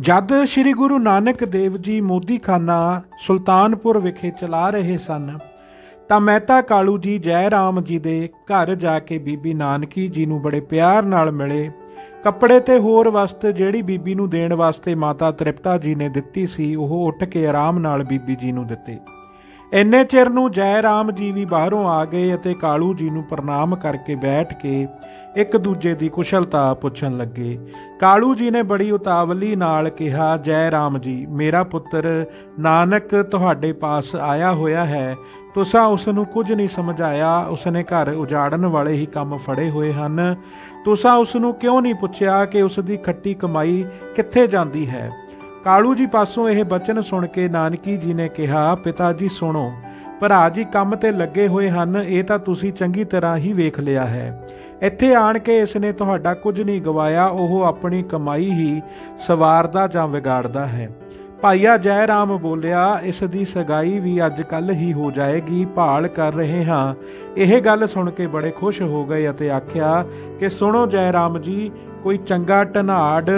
ਜਦ ਸ੍ਰੀ ਗੁਰੂ ਨਾਨਕ ਦੇਵ ਜੀ ਮੋਦੀਖਾਨਾ ਸੁਲਤਾਨਪੁਰ ਵਿਖੇ ਚਲਾ ਰਹੇ ਸਨ, ਤਾਂ ਮਹਿਤਾ ਕਾਲੂ ਜੀ ਜੈ ਰਾਮ ਜੀ ਦੇ ਘਰ ਜਾ ਕੇ ਬੀਬੀ ਨਾਨਕੀ ਜੀ ਨੂੰ ਬੜੇ ਪਿਆਰ ਨਾਲ ਮਿਲੇ। ਕੱਪੜੇ ਤੇ ਹੋਰ ਵਸਤ ਜਿਹੜੀ ਬੀਬੀ ਨੂੰ ਦੇਣ ਵਾਸਤੇ ਮਾਤਾ ਤ੍ਰਿਪਤਾ ਜੀ ਨੇ ਦਿੱਤੀ ਸੀ, ਉਹ ਉੱਠ ਕੇ ਆਰਾਮ ਨਾਲ ਬੀਬੀ ਜੀ ਨੂੰ ਦਿੱਤੇ। ਇੰਨੇ ਚਿਰ ਨੂੰ ਜੈ ਰਾਮ ਜੀ ਵੀ ਬਾਹਰੋਂ ਆ ਗਏ ਅਤੇ ਕਾਲੂ ਜੀ ਨੂੰ ਪ੍ਰਣਾਮ ਕਰਕੇ ਬੈਠ ਕੇ ਇੱਕ ਦੂਜੇ ਦੀ ਕੁਸ਼ਲਤਾ ਪੁੱਛਣ ਲੱਗੇ। ਕਾਲੂ ਜੀ ਨੇ ਬੜੀ ਉਤਾਵਲੀ ਨਾਲ ਕਿਹਾ, ਜੈ ਰਾਮ ਜੀ, ਮੇਰਾ ਪੁੱਤਰ ਨਾਨਕ ਤੁਹਾਡੇ ਪਾਸ ਆਇਆ ਹੋਇਆ ਹੈ। ਤੁਸਾਂ ਉਸ ਨੂੰ ਕੁਝ ਨਹੀਂ ਸਮਝਾਇਆ। ਉਸਨੇ ਘਰ ਉਜਾੜਨ ਵਾਲੇ ਹੀ ਕੰਮ ਫੜੇ ਹੋਏ ਹਨ। ਤੁਸਾਂ ਉਸ ਨੂੰ ਕਿਉਂ ਨਹੀਂ ਪੁੱਛਿਆ ਕਿ ਉਸ ਦੀ ਖੱਟੀ ਕਮਾਈ ਕਿੱਥੇ ਜਾਂਦੀ ਹੈ? ਕਾਲੂ ਜੀ ਪਾਸੋਂ ਇਹ ਬਚਨ ਸੁਣ ਕੇ ਨਾਨਕੀ ਜੀ ਨੇ ਕਿਹਾ, ਪਿਤਾ ਜੀ, ਸੁਣੋ। ਭਰਾ ਜੀ ਕੰਮ ਤੇ ਲੱਗੇ ਹੋਏ ਹਨ, ਇਹ ਤਾਂ ਤੁਸੀਂ ਚੰਗੀ ਤਰ੍ਹਾਂ ਹੀ ਵੇਖ ਲਿਆ ਹੈ। ਇੱਥੇ ਆਣ ਕੇ ਇਸ ਨੇ ਤੁਹਾਡਾ ਕੁਝ ਨਹੀਂ ਗਵਾਇਆ, ਉਹ ਆਪਣੀ ਕਮਾਈ ਹੀ ਸਵਾਰਦਾ ਜਾਂ ਵਿਗਾੜਦਾ ਹੈ। ਭਾਈਆ ਜੈ ਰਾਮ ਬੋਲਿਆ, ਇਸ ਦੀ ਸਗਾਈ ਵੀ ਅੱਜ ਕੱਲ ਹੀ ਹੋ ਜਾਏਗੀ, ਭਾਲ ਕਰ ਰਹੇ ਹਾਂ। ਇਹ ਗੱਲ ਸੁਣ ਕੇ ਬੜੇ ਖੁਸ਼ ਹੋ ਗਏ ਅਤੇ ਆਖਿਆ ਕਿ ਸੁਣੋ ਜੈ ਰਾਮ ਜੀ, ਕੋਈ ਚੰਗਾ ਢਨਾੜ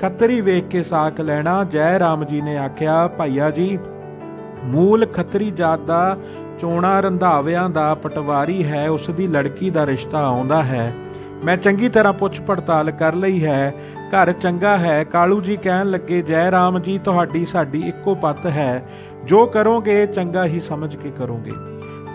ਖੱਤਰੀ ਵੇਖ ਕੇ ਸਾਕ ਲੈਣਾ ਜੈ ਰਾਮ ਜੀ ਨੇ ਆਖਿਆ, ਭਾਈਆ ਜੀ ਮੂਲ ਖੱਤਰੀ ਜਾਤ ਦਾ ਚੋਣਾ ਰੰਧਾਵਿਆਂ ਦਾ ਪਟਵਾਰੀ ਹੈ, ਉਸ ਦੀ ਲੜਕੀ ਦਾ ਰਿਸ਼ਤਾ ਆਉਂਦਾ ਹੈ। ਮੈਂ ਚੰਗੀ ਤਰ੍ਹਾਂ ਪੁੱਛ ਪੜਤਾਲ ਕਰ ਲਈ ਹੈ। ਘਰ ਚੰਗਾ ਹੈ, ਕਾਲੂ ਜੀ ਕਹਿਣ ਲੱਗੇ, ਜੈ ਰਾਮ ਜੀ, ਤੁਹਾਡੀ ਸਾਡੀ ਇੱਕੋ ਪੱਤ ਹੈ। ਜੋ ਕਰੋਗੇ, ਚੰਗਾ ਹੀ ਸਮਝ ਕੇ ਕਰੋਗੇ।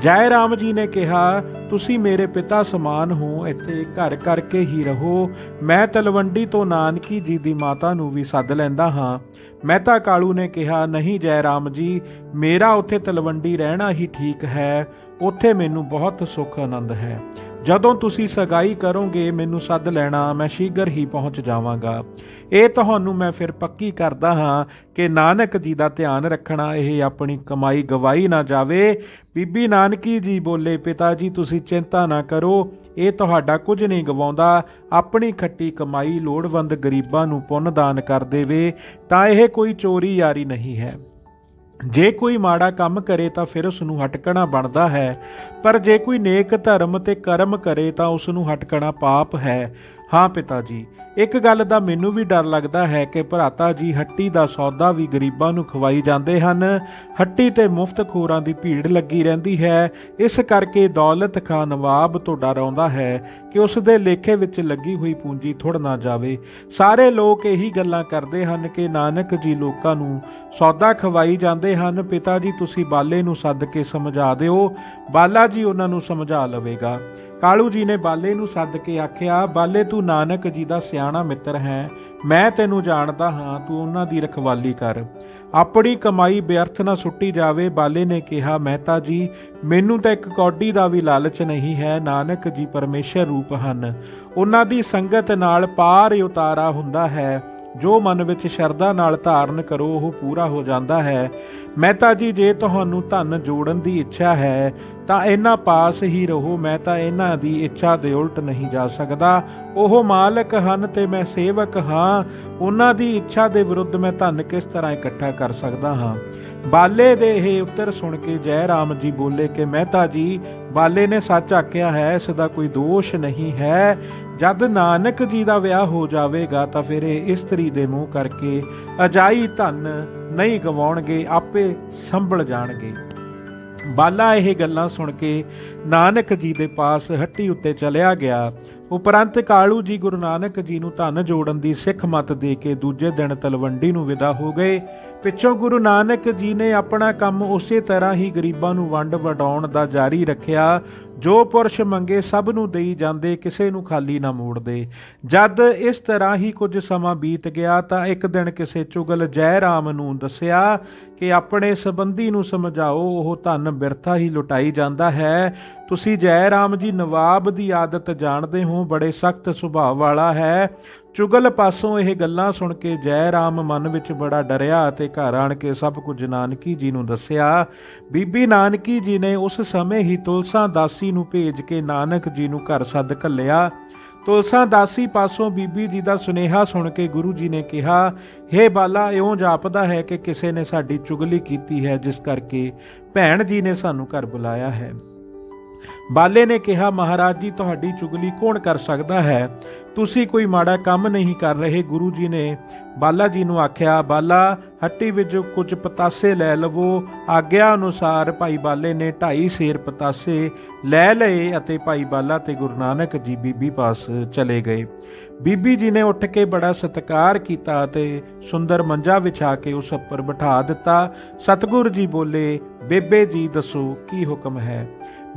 ਜੈ ਰਾਮ ਜੀ ਨੇ ਕਿਹਾ, ਤੁਸੀਂ ਮੇਰੇ ਪਿਤਾ ਸਮਾਨ ਹੋ, ਇੱਥੇ ਘਰ ਕਰਕੇ ਹੀ ਰਹੋ। ਮੈਂ ਤਲਵੰਡੀ ਤੋਂ ਨਾਨਕੀ ਜੀ ਦੀ ਮਾਤਾ ਨੂੰ ਵੀ ਸੱਦ ਲੈਂਦਾ ਹਾਂ। ਮਹਿਤਾ ਕਾਲੂ ਨੇ ਕਿਹਾ, ਨਹੀਂ ਜੈ ਰਾਮ ਜੀ, ਮੇਰਾ ਉੱਥੇ ਤਲਵੰਡੀ ਰਹਿਣਾ ਹੀ ਠੀਕ ਹੈ। ਉੱਥੇ ਮੈਨੂੰ ਬਹੁਤ ਸੁੱਖ ਆਨੰਦ ਹੈ। ਜਦੋਂ ਤੁਸੀਂ ਸਗਾਈ ਕਰੋਗੇ, ਮੈਨੂੰ ਸੱਦ ਲੈਣਾ, ਮੈਂ ਸ਼ੀਘਰ ਹੀ ਪਹੁੰਚ ਜਾਵਾਂਗਾ। ਇਹ ਤੁਹਾਨੂੰ ਮੈਂ ਫਿਰ ਪੱਕੀ ਕਰਦਾ ਹਾਂ ਕਿ ਨਾਨਕ ਜੀ ਦਾ ਧਿਆਨ ਰੱਖਣਾ, ਇਹ ਆਪਣੀ ਕਮਾਈ ਗਵਾਈ ਨਾ ਜਾਵੇ। ਬੀਬੀ ਨਾਨਕੀ ਜੀ ਬੋਲੇ, ਪਿਤਾ ਜੀ, ਤੁਸੀਂ ਚਿੰਤਾ ਨਾ ਕਰੋ, ਇਹ ਤੁਹਾਡਾ ਕੁਝ ਨਹੀਂ ਗਵਾਉਂਦਾ। ਆਪਣੀ ਖੱਟੀ ਕਮਾਈ ਲੋੜਵੰਦ ਗਰੀਬਾਂ ਨੂੰ ਪੁੰਨ ਦਾਨ ਕਰ ਦੇਵੇ, ਤਾਂ ਇਹ ਕੋਈ ਚੋਰੀ ਯਾਰੀ ਨਹੀਂ ਹੈ। ਜੇ ਕੋਈ ਮਾੜਾ ਕੰਮ ਕਰੇ ਤਾਂ ਫਿਰ ਉਸ ਨੂੰ ਹਟਕਣਾ ਬਣਦਾ ਹੈ, ਪਰ ਜੇ ਕੋਈ ਨੇਕ ਧਰਮ ਤੇ ਕਰਮ ਕਰੇ ਤਾਂ ਉਸ ਨੂੰ ਹਟਕਣਾ ਪਾਪ ਹੈ। ਹਾਂ ਪਿਤਾ ਜੀ, ਇੱਕ ਗੱਲ ਦਾ ਮੈਨੂੰ ਵੀ ਡਰ ਲੱਗਦਾ ਹੈ ਕਿ ਭਰਾਤਾ ਜੀ ਹੱਟੀ ਦਾ ਸੌਦਾ ਵੀ ਗਰੀਬਾਂ ਨੂੰ ਖਵਾਈ ਜਾਂਦੇ ਹਨ। ਹੱਟੀ ਤੇ ਮੁਫ਼ਤ ਖੋਰਾਂ ਦੀ ਭੀੜ ਲੱਗੀ ਰਹਿੰਦੀ ਹੈ। ਇਸ ਕਰਕੇ ਦੌਲਤ ਖਾਨ ਨਵਾਬ ਤੋਂ ਡਰ ਆਉਂਦਾ ਹੈ ਕਿ ਉਸ ਦੇ ਲੇਖੇ ਵਿੱਚ ਲੱਗੀ ਹੋਈ ਪੂੰਜੀ ਥੁੜ ਨਾ ਜਾਵੇ। ਸਾਰੇ ਲੋਕ ਇਹੀ ਗੱਲਾਂ ਕਰਦੇ ਹਨ ਕਿ ਨਾਨਕ ਜੀ ਲੋਕਾਂ ਨੂੰ ਸੌਦਾ ਖਵਾਈ ਜਾਂਦੇ ਹਨ। ਪਿਤਾ ਜੀ, ਤੁਸੀਂ ਬਾਲੇ ਨੂੰ ਸੱਦ ਕੇ ਸਮਝਾ ਦਿਓ। ਬਾਲਾ ਜੀ ਉਹਨਾਂ ਨੂੰ ਸਮਝਾ ਲਵੇਗਾ। ਕਾਲੂ ਜੀ ਨੇ ਬਾਲੇ ਨੂੰ ਸੱਦ ਕੇ ਆਖਿਆ, ਬਾਲੇ, ਤੂੰ ਨਾਨਕ ਜੀ ਦਾ ਸਿਆਣਾ ਮਿੱਤਰ ਹੈ। ਮੈਂ ਤੈਨੂੰ ਜਾਣਦਾ ਹਾਂ, ਤੂੰ ਉਹਨਾਂ ਦੀ ਰਖਵਾਲੀ ਕਰ। ਆਪਣੀ ਕਮਾਈ ਵਿਅਰਥ ਨਾ ਸੁੱਟੀ ਜਾਵੇ। ਬਾਲੇ ਨੇ ਕਿਹਾ, ਮਹਿਤਾ ਜੀ, ਮੈਨੂੰ ਤਾਂ ਇੱਕ ਕੌਡੀ ਦਾ ਵੀ ਲਾਲਚ ਨਹੀਂ ਹੈ। ਨਾਨਕ ਜੀ ਪਰਮੇਸ਼ਰ ਰੂਪ ਹਨ। ਉਹਨਾਂ ਦੀ ਸੰਗਤ ਨਾਲ ਪਾਰ ਉਤਾਰਾ ਹੁੰਦਾ ਹੈ। ਜੋ ਮਨ ਵਿੱਚ ਸ਼ਰਧਾ ਨਾਲ ਧਾਰਨ ਕਰੋ, ਉਹ ਪੂਰਾ ਹੋ ਜਾਂਦਾ ਹੈ। ਮਹਿਤਾ ਜੀ, ਜੇ ਤੁਹਾਨੂੰ ਧਨ ਜੋੜਨ ਦੀ ਇੱਛਾ ਹੈ, ਤਾਂ ਇਹਨਾਂ ਪਾਸ ਹੀ ਰਹੋ। ਮੈਂ ਤਾਂ ਇਹਨਾਂ ਦੀ ਇੱਛਾ ਦੇ ਉਲਟ ਨਹੀਂ ਜਾ ਸਕਦਾ। ਉਹ ਮਾਲਕ ਹਨ ਤੇ ਮੈਂ ਸੇਵਕ ਹਾਂ। ਉਹਨਾਂ ਦੀ ਇੱਛਾ ਦੇ ਵਿਰੁੱਧ ਮੈਂ ਧਨ ਕਿਸ ਤਰ੍ਹਾਂ ਇਕੱਠਾ ਕਰ ਸਕਦਾ ਹਾਂ? ਬਾਲੇ ਦੇ ਇਹ ਉੱਤਰ ਸੁਣ ਕੇ ਜੈ ਰਾਮ ਜੀ ਬੋਲੇ ਕਿ ਮਹਿਤਾ ਜੀ, ਬਾਲੇ ਨੇ ਸੱਚ ਆਖਿਆ ਹੈ, ਇਸ ਦਾ ਕੋਈ ਦੋਸ਼ ਨਹੀਂ ਹੈ। ਜਦ ਨਾਨਕ ਜੀ ਦਾ ਵਿਆਹ ਹੋ ਜਾਵੇਗਾ ਤਾਂ ਫਿਰ ਇਹ ਇਸਤਰੀ ਦੇ ਮੂੰਹ ਕਰਕੇ ਅਜਾਈ ਧਨ ਨਹੀਂ ਗਵਾਉਣਗੇ, ਆਪੇ ਸੰਭਲ ਜਾਣਗੇ। ਬਾਲਾ ਇਹ ਗੱਲਾਂ ਸੁਣ ਕੇ ਨਾਨਕ ਜੀ ਦੇ ਪਾਸ ਹੱਟੀ ਉੱਤੇ ਚਲਿਆ ਗਿਆ। ਉਪਰੰਤ ਕਾਲੂ ਜੀ ਗੁਰੂ ਨਾਨਕ ਜੀ ਨੂੰ ਧਨ ਜੋੜਨ ਦੀ ਸਿੱਖ ਮਤ ਦੇ ਕੇ ਦੂਜੇ ਦਿਨ ਤਲਵੰਡੀ ਨੂੰ ਵਿਦਾ ਹੋ ਗਏ। ਪਿੱਛੋਂ ਗੁਰੂ ਨਾਨਕ ਜੀ ਨੇ ਆਪਣਾ ਕੰਮ ਉਸੇ ਤਰ੍ਹਾਂ ਹੀ ਗਰੀਬਾਂ ਨੂੰ ਵੰਡ ਵਡਾਉਣ ਦਾ ਜਾਰੀ ਰੱਖਿਆ। ਜੋ ਪੁਰਸ਼ ਮੰਗੇ ਸਭ ਨੂੰ ਦੇਈ ਜਾਂਦੇ, ਕਿਸੇ ਨੂੰ ਖਾਲੀ ਨਾ ਮੋੜਦੇ। ਜਦ ਇਸ ਤਰ੍ਹਾਂ ਹੀ ਕੁਝ ਸਮਾਂ ਬੀਤ ਗਿਆ, ਤਾਂ ਇੱਕ ਦਿਨ ਕਿਸੇ ਚੁਗਲ ਜੈ ਰਾਮ ਨੂੰ ਦੱਸਿਆ ਕਿ ਆਪਣੇ ਸੰਬੰਧੀ ਨੂੰ ਸਮਝਾਓ, ਉਹ ਧਨ ਬਿਰਥਾ ਹੀ ਲੁਟਾਈ ਜਾਂਦਾ ਹੈ। ਤੁਸੀਂ ਜੈ ਰਾਮ ਜੀ ਨਵਾਬ ਦੀ ਆਦਤ ਜਾਣਦੇ ਹੋ, ਬੜੇ ਸਖਤ ਸੁਭਾਅ ਵਾਲਾ ਹੈ। ਚੁਗਲ ਪਾਸੋਂ ਇਹ ਗੱਲਾਂ ਸੁਣ ਕੇ ਜੈ ਰਾਮ ਮਨ ਵਿੱਚ ਬੜਾ ਡਰਿਆ ਅਤੇ ਘਰ ਆਣ ਕੇ ਸਭ ਕੁਝ ਨਾਨਕੀ ਜੀ ਨੂੰ ਦੱਸਿਆ। ਬੀਬੀ ਨਾਨਕੀ ਜੀ ਨੇ ਉਸ ਸਮੇਂ ਹੀ ਤੁਲਸਾ ਦਾਸੀ ਨੂੰ ਭੇਜ ਕੇ ਨਾਨਕ ਜੀ ਨੂੰ ਘਰ ਸੱਦ ਘੱਲਿਆ। ਤੁਲਸਾ ਦਾਸੀ ਪਾਸੋਂ ਬੀਬੀ ਜੀ ਦਾ ਸੁਨੇਹਾ ਸੁਣ ਕੇ ਗੁਰੂ ਜੀ ਨੇ ਕਿਹਾ हे ਬਾਲਾ, ਇਉਂ ਜਾਪਦਾ ਹੈ ਕਿ ਕਿਸੇ ਨੇ ਸਾਡੀ ਚੁਗਲੀ ਕੀਤੀ ਹੈ, ਜਿਸ ਕਰਕੇ ਭੈਣ ਜੀ ਨੇ ਸਾਨੂੰ ਘਰ ਬੁਲਾਇਆ ਹੈ। ਬਾਲੇ ਨੇ ਕਿਹਾ, ਮਹਾਰਾਜ ਜੀ, ਤੁਹਾਡੀ ਚੁਗਲੀ ਕੌਣ ਕਰ ਸਕਦਾ ਹੈ? ਤੁਸੀਂ ਕੋਈ ਮਾੜਾ ਕੰਮ ਨਹੀਂ ਕਰ ਰਹੇ। ਗੁਰੂ ਜੀ ਨੇ ਬਾਲਾ ਜੀ ਨੂੰ ਆਖਿਆ, ਬਾਲਾ, ਹੱਟੀ ਵਿੱਚ ਕੁਝ ਪਤਾਸੇ ਲੈ ਲਵੋ। ਆਗਿਆ ਅਨੁਸਾਰ ਭਾਈ ਬਾਲੇ ਨੇ ਢਾਈ ਸੇਰ ਪਤਾਸੇ ਲੈ ਲਏ ਅਤੇ ਭਾਈ ਬਾਲਾ ਤੇ ਗੁਰੂ ਨਾਨਕ ਜੀ ਬੀਬੀ ਪਾਸ ਚਲੇ ਗਏ। ਬੀਬੀ ਜੀ ਨੇ ਉੱਠ ਕੇ ਬੜਾ ਸਤਿਕਾਰ ਕੀਤਾ ਅਤੇ ਸੁੰਦਰ ਮੰਜਾ ਵਿਛਾ ਕੇ ਉਸ ਉੱਪਰ ਬਿਠਾ ਦਿੱਤਾ। ਸਤਿਗੁਰੂ ਜੀ ਬੋਲੇ, ਬੇਬੇ ਜੀ, ਦੱਸੋ, ਕੀ ਹੁਕਮ ਹੈ?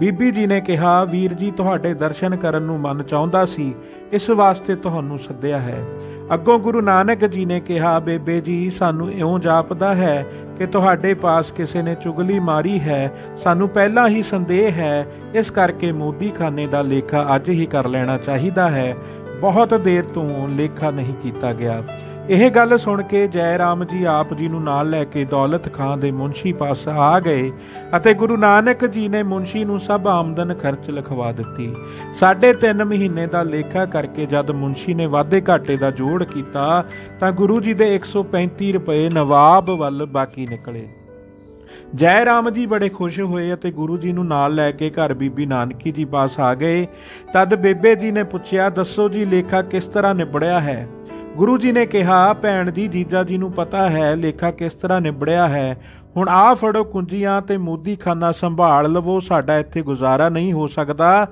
ਬੀਬੀ ਜੀ ਨੇ ਕਿਹਾ, ਵੀਰ ਜੀ, ਤੁਹਾਡੇ ਦਰਸ਼ਨ ਕਰਨ ਨੂੰ ਮਨ ਚਾਹੁੰਦਾ ਸੀ, ਇਸ ਵਾਸਤੇ ਤੁਹਾਨੂੰ ਸੱਦਿਆ ਹੈ। ਅੱਗੋਂ ਗੁਰੂ ਨਾਨਕ ਜੀ ਨੇ ਕਿਹਾ, ਬੇਬੇ ਜੀ, ਸਾਨੂੰ ਇਉਂ ਜਾਪਦਾ ਹੈ ਕਿ ਤੁਹਾਡੇ ਪਾਸ ਕਿਸੇ ਨੇ ਚੁਗਲੀ ਮਾਰੀ ਹੈ। ਸਾਨੂੰ ਪਹਿਲਾਂ ਹੀ ਸੰਦੇਹ ਹੈ, ਇਸ ਕਰਕੇ ਮੋਦੀਖਾਨੇ ਦਾ ਲੇਖਾ ਅੱਜ ਹੀ ਕਰ ਲੈਣਾ ਚਾਹੀਦਾ ਹੈ। ਬਹੁਤ ਦੇਰ ਤੋਂ ਲੇਖਾ ਨਹੀਂ ਕੀਤਾ ਗਿਆ। ਇਹ ਗੱਲ ਸੁਣ ਕੇ ਜੈ ਰਾਮ ਜੀ ਆਪ ਜੀ ਨੂੰ ਨਾਲ ਲੈ ਕੇ ਦੌਲਤ ਖਾਂ ਦੇ ਮੁੰਸ਼ੀ ਪਾਸ ਆ ਗਏ ਅਤੇ ਗੁਰੂ ਨਾਨਕ ਜੀ ਨੇ ਮੁੰਸ਼ੀ ਨੂੰ ਸਭ ਆਮਦਨ ਖਰਚ ਲਿਖਵਾ ਦਿੱਤੀ। ਸਾਢੇ ਤਿੰਨ ਮਹੀਨੇ ਦਾ ਲੇਖਾ ਕਰਕੇ ਜਦ ਮੁੰਸ਼ੀ ਨੇ ਵਾਧੇ ਘਾਟੇ ਦਾ ਜੋੜ ਕੀਤਾ ਤਾਂ ਗੁਰੂ ਜੀ ਦੇ 135 ਰੁਪਏ ਨਵਾਬ ਵੱਲ ਬਾਕੀ ਨਿਕਲੇ। ਜੈ ਰਾਮ ਜੀ ਬੜੇ ਖੁਸ਼ ਹੋਏ ਅਤੇ ਗੁਰੂ ਜੀ ਨੂੰ ਨਾਲ ਲੈ ਕੇ ਘਰ ਬੀਬੀ ਨਾਨਕੀ ਜੀ ਪਾਸ ਆ ਗਏ। ਤਦ ਬੇਬੇ ਜੀ ਨੇ ਪੁੱਛਿਆ, ਦੱਸੋ ਜੀ, ਲੇਖਾ ਕਿਸ ਤਰ੍ਹਾਂ ਨਿਬੜਿਆ ਹੈ? ਗੁਰੂ ਜੀ ਨੇ ਕਿਹਾ, ਭੈਣ ਜੀ, ਜੀਜਾ ਜੀ ਨੂੰ ਪਤਾ ਹੈ ਲੇਖਾ ਕਿਸ ਤਰ੍ਹਾਂ ਨਿਬੜਿਆ ਹੈ। ਹੁਣ ਆਹ ਫੜੋ ਕੁੰਜੀਆਂ ਤੇ ਮੋਦੀ ਖਾਨਾ ਸੰਭਾਲ ਲਵੋ, ਸਾਡਾ ਇੱਥੇ ਗੁਜ਼ਾਰਾ ਨਹੀਂ ਹੋ ਸਕਦਾ।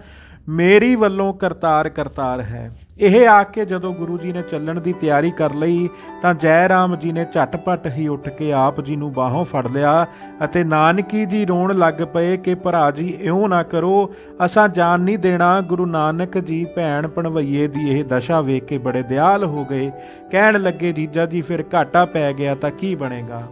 ਮੇਰੀ ਵੱਲੋਂ ਕਰਤਾਰ ਕਰਤਾਰ ਹੈ। ਇਹ ਆ ਕੇ ਜਦੋਂ ਗੁਰੂ ਜੀ ਨੇ ਚੱਲਣ ਦੀ ਤਿਆਰੀ ਕਰ ਲਈ, ਤਾਂ ਜੈ ਰਾਮ ਜੀ ਨੇ ਝਟਪਟ ਹੀ ਉੱਠ ਕੇ ਆਪ ਜੀ ਨੂੰ ਬਾਹੋਂ ਫੜ ਲਿਆ ਅਤੇ ਨਾਨਕੀ ਜੀ ਰੋਣ ਲੱਗ ਪਏ ਕਿ ਭਰਾ ਜੀ, ਇਉਂ ਨਾ ਕਰੋ, ਅਸਾਂ ਜਾਨ ਨਹੀਂ ਦੇਣਾ, ਗੁਰੂ ਨਾਨਕ ਜੀ ਭੈਣ ਪਣਵਈਏ ਦੀ ਇਹ ਦਸ਼ਾ ਵੇਖ ਕੇ ਬੜੇ ਦਿਆਲ ਹੋ ਗਏ। ਕਹਿਣ ਲੱਗੇ, ਜੀਜਾ ਜੀ, ਫਿਰ ਘਾਟਾ ਪੈ ਗਿਆ ਤਾਂ ਕੀ ਬਣੇਗਾ?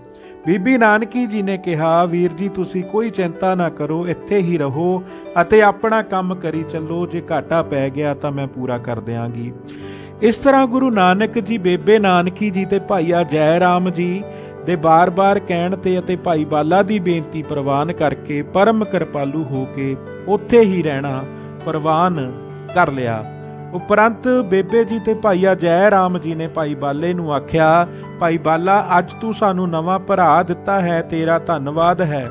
ਬੀਬੀ ਨਾਨਕੀ ਜੀ ਨੇ ਕਿਹਾ, ਵੀਰ ਜੀ, ਤੁਸੀਂ ਕੋਈ ਚਿੰਤਾ ਨਾ ਕਰੋ, ਇੱਥੇ ਹੀ ਰਹੋ ਅਤੇ ਆਪਣਾ ਕੰਮ ਕਰੀ ਚੱਲੋ, ਜੇ ਘਾਟਾ ਪੈ ਗਿਆ ਤਾਂ ਮੈਂ ਪੂਰਾ ਕਰ ਦਿਆਂਗੀ। ਇਸ ਤਰ੍ਹਾਂ ਗੁਰੂ ਨਾਨਕ ਜੀ, ਬੇਬੇ ਨਾਨਕੀ ਜੀ ਤੇ ਭਾਈਆ ਜੈ ਰਾਮ ਜੀ ਦੇ ਬਾਰ-ਬਾਰ ਕਹਿਣ ਤੇ ਅਤੇ ਭਾਈ ਬਾਲਾ ਦੀ ਬੇਨਤੀ ਪ੍ਰਵਾਨ ਕਰਕੇ ਪਰਮ ਕਿਰਪਾਲੂ ਹੋ ਕੇ ਉੱਥੇ ਹੀ ਰਹਿਣਾ, ਪ੍ਰਵਾਨ ਕਰ ਲਿਆ। ਉਪਰੰਤ ਬੇਬੇ ਜੀ ਤੇ ਭਾਈਆ ਜੈ ਰਾਮ ਜੀ ਨੇ ਭਾਈ ਬਾਲੇ ਨੂੰ ਆਖਿਆ, ਭਾਈ ਬਾਲਾ, ਅੱਜ ਤੂੰ ਸਾਨੂੰ ਨਵਾਂ ਭਰਾ ਦਿੱਤਾ ਹੈ, ਤੇਰਾ ਧੰਨਵਾਦ ਹੈ।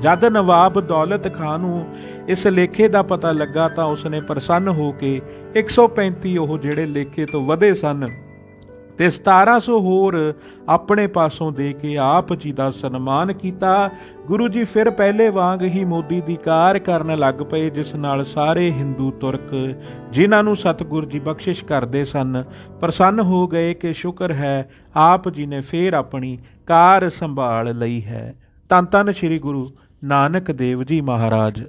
ਜਦ ਨਵਾਬ ਦੌਲਤ ਖਾਨ ਨੂੰ ਇਸ ਲੇਖੇ ਦਾ ਪਤਾ ਲੱਗਾ ਤਾਂ ਉਸਨੇ ਪ੍ਰਸੰਨ ਹੋ ਕੇ 135 ਉਹ ਜਿਹੜੇ ਲੇਖੇ ਤੋਂ ਵਧੇ ਸਨ। ਤੇ 1700 ਹੋਰ ਆਪਣੇ ਪਾਸੋਂ ਦੇ ਕੇ ਆਪ ਜੀ ਦਾ ਸਨਮਾਨ ਕੀਤਾ। ਗੁਰੂ ਜੀ ਫਿਰ ਪਹਿਲੇ ਵਾਂਗ ਹੀ ਮੋਦੀ ਦੀ ਕਾਰ ਕਰਨ ਲੱਗ ਪਏ, ਜਿਸ ਨਾਲ ਸਾਰੇ ਹਿੰਦੂ ਤੁਰਕ, ਜਿਨ੍ਹਾਂ ਨੂੰ ਸਤਿਗੁਰ ਜੀ ਬਖਸ਼ਿਸ਼ ਕਰਦੇ ਸਨ, ਪ੍ਰਸੰਨ ਹੋ ਗਏ ਕਿ ਸ਼ੁਕਰ ਹੈ, ਆਪ ਜੀ ਨੇ ਫਿਰ ਆਪਣੀ ਕਾਰ ਸੰਭਾਲ ਲਈ ਹੈ। ਤਨ ਤਨ ਸ੍ਰੀ ਗੁਰੂ ਨਾਨਕ ਦੇਵ ਜੀ ਮਹਾਰਾਜ।